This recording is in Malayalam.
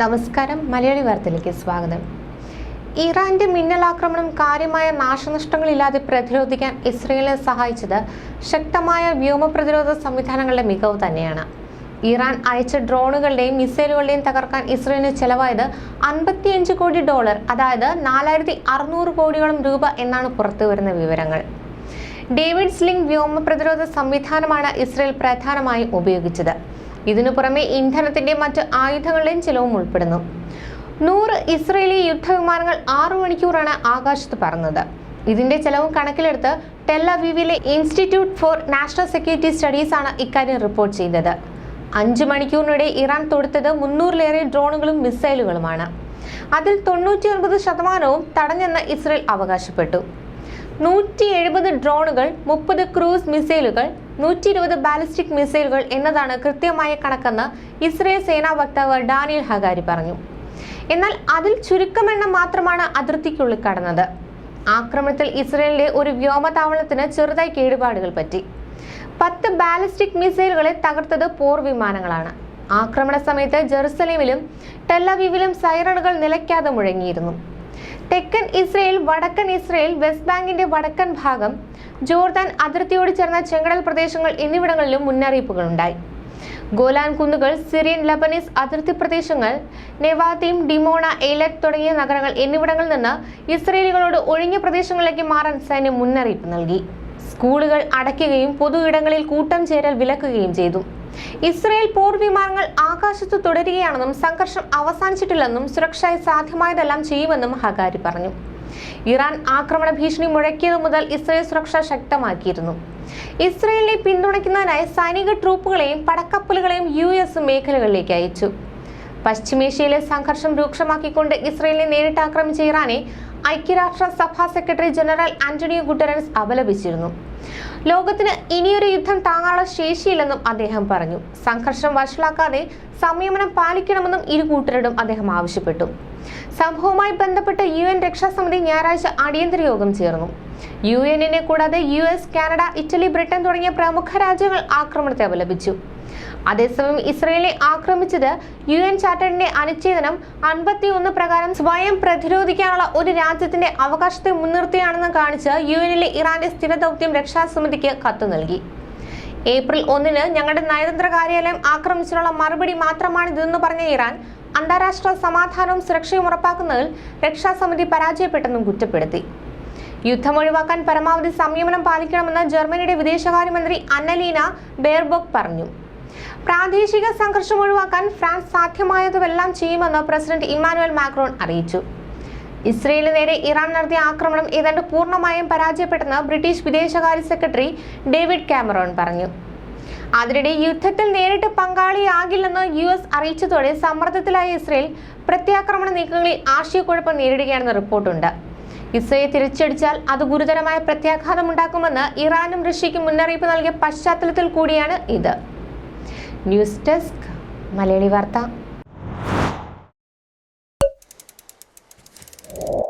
നമസ്കാരം. മലയാളി വാർത്തയിലേക്ക് സ്വാഗതം. ഇറാന്റെ മിന്നലാക്രമണം കാര്യമായ നാശനഷ്ടങ്ങളില്ലാതെ പ്രതിരോധിക്കാൻ ഇസ്രയേലിനെ സഹായിച്ചത് ശക്തമായ വ്യോമ പ്രതിരോധ സംവിധാനങ്ങളുടെ മികവ് തന്നെയാണ്. ഇറാൻ അയച്ച ഡ്രോണുകളുടെയും മിസൈലുകളുടെയും തകർക്കാൻ ഇസ്രയേലിന് ചെലവായത് അൻപത്തിയഞ്ച് കോടി ഡോളർ അതായത് നാലായിരത്തി അറുന്നൂറ് കോടിയോളം രൂപ എന്നാണ് പുറത്തുവരുന്ന വിവരങ്ങൾ. ഡേവിഡ് സ്ലിംഗ് വ്യോമ പ്രതിരോധ സംവിധാനമാണ് ഇസ്രയേൽ പ്രധാനമായും ഉപയോഗിച്ചത്. ഇതിനു പുറമെ ഇന്ധനത്തിന്റെ മറ്റ് ആയുധങ്ങളുടെയും ചിലവും ഉൾപ്പെടുന്നു. നൂറ് ഇസ്രയേലി യുദ്ധവിമാനങ്ങൾ ആറു മണിക്കൂറാണ് ആകാശത്ത് പറന്നത്. ഇതിന്റെ ചെലവും കണക്കിലെടുത്ത് ടെല്ലവീവിലെ institute for national security studies ആണ് ഇക്കാര്യം റിപ്പോർട്ട് ചെയ്തത്. അഞ്ച് മണിക്കൂറിനിടെ ഇറാൻ തൊടുത്തത് മുന്നൂറിലേറെ ഡ്രോണുകളും മിസൈലുകളുമാണ്. അതിൽ തൊണ്ണൂറ്റി ഒൻപത് ശതമാനവും തടഞ്ഞെന്ന് ഇസ്രയേൽ അവകാശപ്പെട്ടു. നൂറ്റി എഴുപത് ഡ്രോണുകൾ മുപ്പത് ക്രൂസ് മിസൈലുകൾ നൂറ്റി ഇരുപത് ബാലിസ്റ്റിക് മിസൈലുകൾ എന്നതാണ് കൃത്യമായ കണക്കെന്ന് ഇസ്രയേൽ സേനാ വക്താവ് ഡാനിയൽ ഹഗാരി പറഞ്ഞു. എന്നാൽ അതിൽ ചുരുക്കമെണ്ണം മാത്രമാണ് അതിർത്തിക്കുള്ളിൽ കടന്നത്. ആക്രമണത്തിൽ ഇസ്രയേലിന്റെ ഒരു വ്യോമതാവളത്തിന് ചെറുതായി കേടുപാടുകൾ പറ്റി. പത്ത് ബാലിസ്റ്റിക് മിസൈലുകളെ തകർത്തത് പോർ വിമാനങ്ങളാണ്. ആക്രമണ സമയത്ത് ജെറുസലേമിലും ടെല്ലവീവിലും സൈറണുകൾ നിലയ്ക്കാതെ മുഴങ്ങിയിരുന്നു. തെക്കൻ ഇസ്രയേൽ വടക്കൻ ഇസ്രയേൽ വെസ്റ്റ് ബാങ്കിന്റെ വടക്കൻ ഭാഗം ജോർദാൻ അതിർത്തിയോട് ചേർന്ന ചെങ്കടൽ പ്രദേശങ്ങൾ എന്നിവിടങ്ങളിലും മുന്നറിയിപ്പുകൾ ഉണ്ടായി ഗോലാൻ കുന്നുകൾ സിറിയൻ ലബനീസ് അതിർത്തി പ്രദേശങ്ങൾ നെവാത്തീം ഡിമോണ എലക് തുടങ്ങിയ നഗരങ്ങൾ എന്നിവിടങ്ങളിൽ നിന്ന് ഇസ്രയേലികളോട് ഒഴിഞ്ഞ പ്രദേശങ്ങളിലേക്ക് മാറാൻ സൈന്യം മുന്നറിയിപ്പ് നൽകി. സ്കൂളുകൾ അടയ്ക്കുകയും പൊതു ഇടങ്ങളിൽ കൂട്ടം ചേരൽ വിലക്കുകയും ചെയ്തു. ഇസ്രയേൽ പോർ വിമാനങ്ങൾ ആകാശത്ത് തുടരുകയാണെന്നും സംഘർഷം അവസാനിച്ചിട്ടില്ലെന്നും സുരക്ഷായി സാധ്യമായതെല്ലാം ചെയ്യുമെന്നും ഹഗാരി പറഞ്ഞു. ഇറാൻ ആക്രമണ ഭീഷണി മുഴക്കിയതു മുതൽ ഇസ്രയേൽ സുരക്ഷ ശക്തമാക്കിയിരുന്നു. ഇസ്രയേലിനെ പിന്തുണയ്ക്കുന്നതിനായി സൈനിക ട്രൂപ്പുകളെയും പടക്കപ്പലുകളെയും യു എസ് മേഖലകളിലേക്ക് അയച്ചു. പശ്ചിമേഷ്യയിലെ സംഘർഷം രൂക്ഷമാക്കിക്കൊണ്ട് ഇസ്രയേലിനെ നേരിട്ട് ആക്രമിച്ച ഇറാനെ ഐക്യരാഷ്ട്ര സഭാ സെക്രട്ടറി ജനറൽ ആന്റണിയോ ഗുട്ടറൻസ് അപലപിച്ചിരുന്നു. ലോകത്തിന് ഇനിയൊരു യുദ്ധം താങ്ങാനുള്ള ശേഷിയില്ലെന്നും അദ്ദേഹം പറഞ്ഞു. സംഘർഷം വഷളാക്കാതെ സംയമനം പാലിക്കണമെന്നും ഇരു കൂട്ടരോടും അദ്ദേഹം ആവശ്യപ്പെട്ടു. സംഭവവുമായി ബന്ധപ്പെട്ട് യു എൻ രക്ഷാസമിതി ഞായറാഴ്ച അടിയന്തര യോഗം ചേർന്നു. യു എന്നിനെ കൂടാതെ U S Canada Italy Britain തുടങ്ങിയ പ്രമുഖ രാജ്യങ്ങൾ ആക്രമണത്തെ അപലപിച്ചു. അതേസമയം ഇസ്രയേലിനെ ആക്രമിച്ചത് യു എൻ ചാർട്ടറിന്റെ അനുച്ഛേദനം അൻപത്തിയൊന്ന് പ്രകാരം സ്വയം പ്രതിരോധിക്കാനുള്ള ഒരു രാജ്യത്തിന്റെ അവകാശത്തെ മുൻനിർത്തിയാണെന്ന് കാണിച്ച് യു എനിലെ ഇറാന്റെ സ്ഥിര ദൗത്യം രക്ഷാസമിതിക്ക് കത്ത് നൽകി. ഏപ്രിൽ ഒന്നിന് ഞങ്ങളുടെ നയതന്ത്ര കാര്യാലയം ആക്രമിച്ചതിനുള്ള മറുപടി മാത്രമാണ് ഇതെന്ന് പറഞ്ഞ ഇറാൻ അന്താരാഷ്ട്ര സമാധാനവും സുരക്ഷയും ഉറപ്പാക്കുന്നതിൽ രക്ഷാസമിതി പരാജയപ്പെട്ടെന്നും കുറ്റപ്പെടുത്തി. യുദ്ധം ഒഴിവാക്കാൻ പരമാവധി സംയമനം പാലിക്കണമെന്ന് ജർമ്മനിയുടെ വിദേശകാര്യമന്ത്രി അന്നലീന ബെയർബോക്ക് പറഞ്ഞു. പ്രാദേശിക സംഘർഷം ഒഴിവാക്കാൻ ഫ്രാൻസ് സാധ്യമായതുമെല്ലാം ചെയ്യുമെന്ന് പ്രസിഡന്റ് ഇമ്മാനുവൽ മാക്രോൺ അറിയിച്ചു. ഇസ്രയേലിന് നേരെ ഇറാൻ നടത്തിയ ആക്രമണം ഏതാണ്ട് പൂർണമായും പരാജയപ്പെട്ടെന്ന് ബ്രിട്ടീഷ് വിദേശകാര്യ സെക്രട്ടറി ഡേവിഡ് കാമറോൺ പറഞ്ഞു. അതിനിടെ യുദ്ധത്തിൽ നേരിട്ട് പങ്കാളിയാകില്ലെന്ന് യു എസ് അറിയിച്ചതോടെ സമ്മർദ്ദത്തിലായ ഇസ്രയേൽ പ്രത്യാക്രമണ നീക്കങ്ങളിൽ ആശയക്കുഴപ്പം നേരിടുകയാണെന്ന് റിപ്പോർട്ടുണ്ട്. ഇസ്രയേൽ തിരിച്ചടിച്ചാൽ അത് ഗുരുതരമായ പ്രത്യാഘാതമുണ്ടാക്കുമെന്ന് ഇറാനും റഷ്യയ്ക്കും മുന്നറിയിപ്പ് നൽകിയ പശ്ചാത്തലത്തിൽ കൂടിയാണ് ഇത്. ന്യൂസ് ഡെസ്ക് മലയാളി വാർത്ത. you